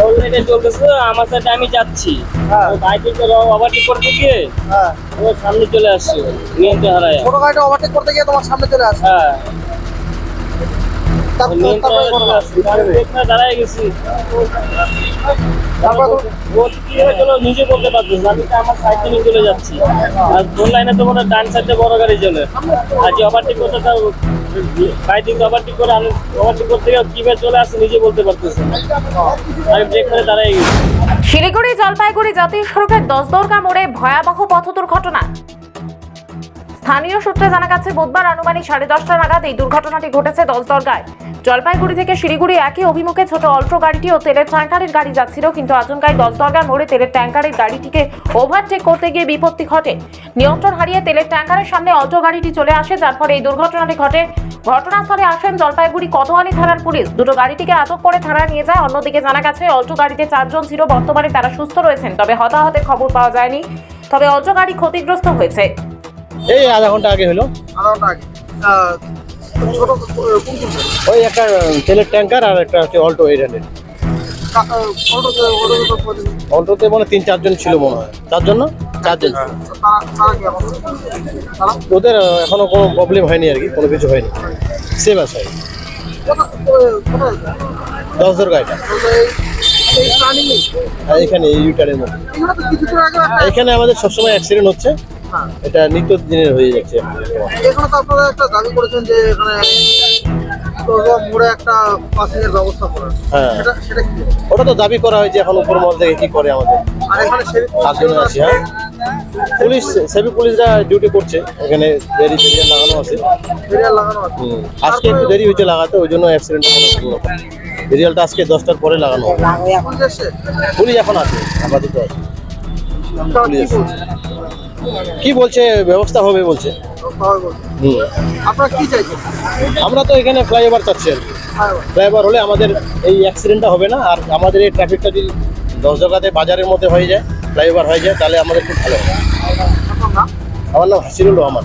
Already চলতেছে আমার সাথে আমি যাচ্ছি। হ্যাঁ। বাইকে ওভারটেক করতে গিয়ে হ্যাঁ। ও সামনে চলে আসছে নিয়ন্ত্রণ হারায়। ছোট গাড়িটা ওভারটেক করতে গিয়ে তোমার সামনে চলে আসে হ্যাঁ। দাঁড়ায় গেছি। তারপর তো- ও কি হয়েছিল নিজে বলতে পারতেছে আমি তো আমার সাইড থেকে চলে যাচ্ছি। আর ফোন লাইনে তো মনে ডান সাইডে বড় গাড়ি চলে। আর যে ওভারটেক করতে তার বাইক দিকে ওভারটেক করে আমি ওভারটেক করতে গিয়ে কীভাবে চলে আসছে নিজে বলতে পারতেছে না। আমি ব্রেক করে দাঁড়ায় গেছি। শিলিগুড়ি জলপাইগুড়ি জাতীয় সড়কের দশ দশদরগা মোড়ে ভয়াবহ পথ দুর্ঘটনা স্থানীয় সূত্রে জানা গেছে, বুধবার আনুমানিক সাড়ে দশটা নাগাদ এই দুর্ঘটনাটি ঘটেছে দশদরগায় জলপাইগুড়ি থেকে শিলিগুড়ি একই অভিমুখে ছোট অল্টো গাড়িটি ও তেলের ট্যাঙ্কারের গাড়ি যাচ্ছিল, কিন্তু আচমকাই দশদরগা মোড়ে তেলের ট্যাঙ্কারের গাড়িটিকে ওভারটেক করতে গিয়ে বিপত্তি ঘটে। নিয়ন্ত্রণ হারিয়ে তেলের ট্যাঙ্কারের সামনে অল্টো গাড়িটি চলে আসে, যার ফলে এই দুর্ঘটনাটি ঘটে। ঘটনাস্থলে আসেন জলপাইগুড়ি কোতোয়ালি থানার পুলিশ। দুটো গাড়িটিকে আটক করে থানায় নিয়ে যায়। অন্যদিকে জানা গেছে অল্টো গাড়িতে চারজন ছিল। বর্তমানে তারা সুস্থ রয়েছেন, তবে হতাহতের খবর পাওয়া যায়নি। তবে অল্টো গাড়ি ক্ষতিগ্রস্ত হয়েছে। এই আধা ঘণ্টা আগে হলো। আধা ঘণ্টা আগে। ছোট ওই একটা তেলের ট্যাঙ্কার আর একটা হচ্ছে অল্টো এইট হান্ড্রেড অল্টোতে মানে তিন চারজন ছিল মনে হয়। চারজন না? চারজন। তারা ওদের এখনও কোনো প্রবলেম হয়নি আর কি কোনো কিছু হয়নি। সেম আছে দশ দর গাড়িটা এখানে এই ইউটারের মধ্যে। এখানে আমাদের সবসময় অ্যাক্সিডেন্ট হচ্ছে। হ্যাঁ। এটা নিত্য দিনের হয়ে যাচ্ছে। এখানে তো আপনারা একটা দাবি করেছেন যে এখানে মোড়ে একটা পাসিং এর ব্যবস্থা করার হ্যাঁ। সেটা সেটা কি? ওটা তো দাবি করা হয়েছে এখন উপর মহল থেকে কি করে আমাদের? আর এখানে তার জন্য আছি হ্যাঁ। পুলিশ সেবি পুলিশরা ডিউটি করছে। এখানে দেরি লাগানো আছে। ফেরিয়ার লাগানো আছে। আজকে একটু দেরি হয়েছে লাগাতে ওই জন্য হলো রিয়ালটা আজকে দশটার পরে লাগানো হবে। পুলিশ এখন আছে আপাতত আছে। পুলিশ। কি বলছে? ব্যবস্থা হবে বলছে। আমরা তো এখানে ফ্লাইওভার চাচ্ছি আর কি। ফ্লাইওভার হলে আমাদের এই অ্যাক্সিডেন্টটা হবে না আর আমাদের এই ট্রাফিকটা যদি দশ জায়গাতে বাজারের মধ্যে হয়ে যায় ফ্লাইওভার হয়ে যায় তাহলে আমাদের খুব ভালো হবে। আমার নাম হাসিরুল রহমান।